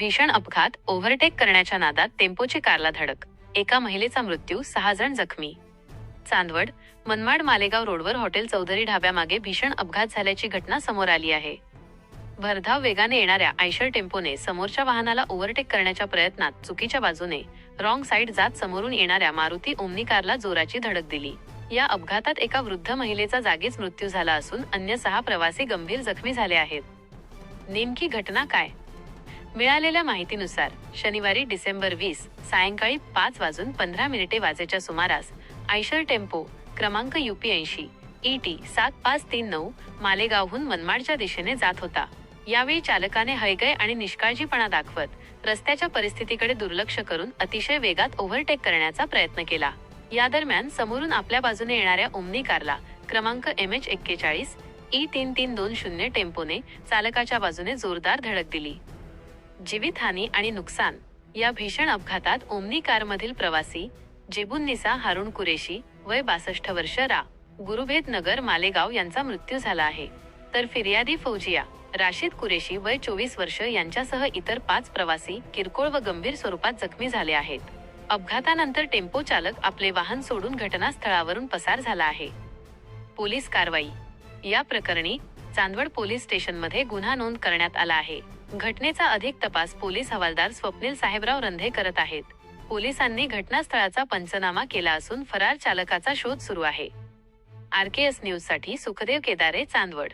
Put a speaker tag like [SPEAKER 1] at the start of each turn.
[SPEAKER 1] भीषण अपघात ओव्हरटेक करण्याच्या नादात टेम्पोची कारला धडक. एका महिलेचा मृत्यू सहा जण जखमी. चांदवड मनमाड मालेगाव रोडवर हॉटेल चौधरी ढाब्यामागे भीषण अपघात झाल्याची घटना समोर आली आहे. भरधाव वेगाने येणाऱ्या आयशर टेम्पोने समोरच्या वाहनाला ओव्हरटेक करण्याच्या प्रयत्नात चुकीच्या बाजूने रॉंग साईड जात समोरून येणाऱ्या मारुती ओमनी कारला जोराची धडक दिली. या अपघातात एका वृद्ध महिलेचा जागीच मृत्यू झाला असून अन्य सहा प्रवासी गंभीर जखमी झाले आहेत. नेमकी घटना काय? मिळालेल्या माहितीनुसार शनिवारी डिसेंबर वीस सायंकाळी पाच वाजून पंधरा मिनिटे वाजेच्या सुमारास आयशर टेम्पो क्रमांक युपी ऐंशी ई टी सात पाच तीन नऊ मालेगावहून मनमाडच्या दिशेने जात होता. यावेळी चालकाने हयगय आणि निष्काळजीपणा दाखवत रस्त्याच्या परिस्थितीकडे दुर्लक्ष करून अतिशय वेगात ओव्हरटेक करण्याचा प्रयत्न केला. या दरम्यान समोरून आपल्या बाजूने येणाऱ्या ओमनी कारला क्रमांक एम एच एक्केचाळीस ई तीन तीन दोन शून्य टेम्पोने चालकाच्या बाजूने जोरदार धडक दिली. जीवितहानी आणि नुकसान या भीषण अपघातात ओमनी कारमधील प्रवासी जेबुन्निसा हारुण कुरेशी वय बासष्ट वर्ष रा. गुरुभेद नगर मालेगाव यांचा मृत्यू झाला आहे. तर फिर्यादी फौजिया राशीद कुरेशी वय चोवीस वर्ष यांच्यासह इतर पाच प्रवासी किरकोळ व गंभीर स्वरूपात जखमी झाले आहेत. अपघातानंतर टेम्पो चालक आपले वाहन सोडून घटनास्थळावरून पसार झाला आहे. पोलीस कारवाई. या प्रकरणी चांदवड पोलीस स्टेशनमध्ये गुन्हा नोंद करण्यात आला आहे. घटनेचा अधिक तपास पोलीस हवालदार स्वप्नील साहेबराव रंधे करत आहेत. पोलिसांनी घटनास्थळाचा पंचनामा केला असून फरार चालकाचा शोध सुरू आहे. आरकेएस न्यूजसाठी सुखदेव केदारे चांदवड.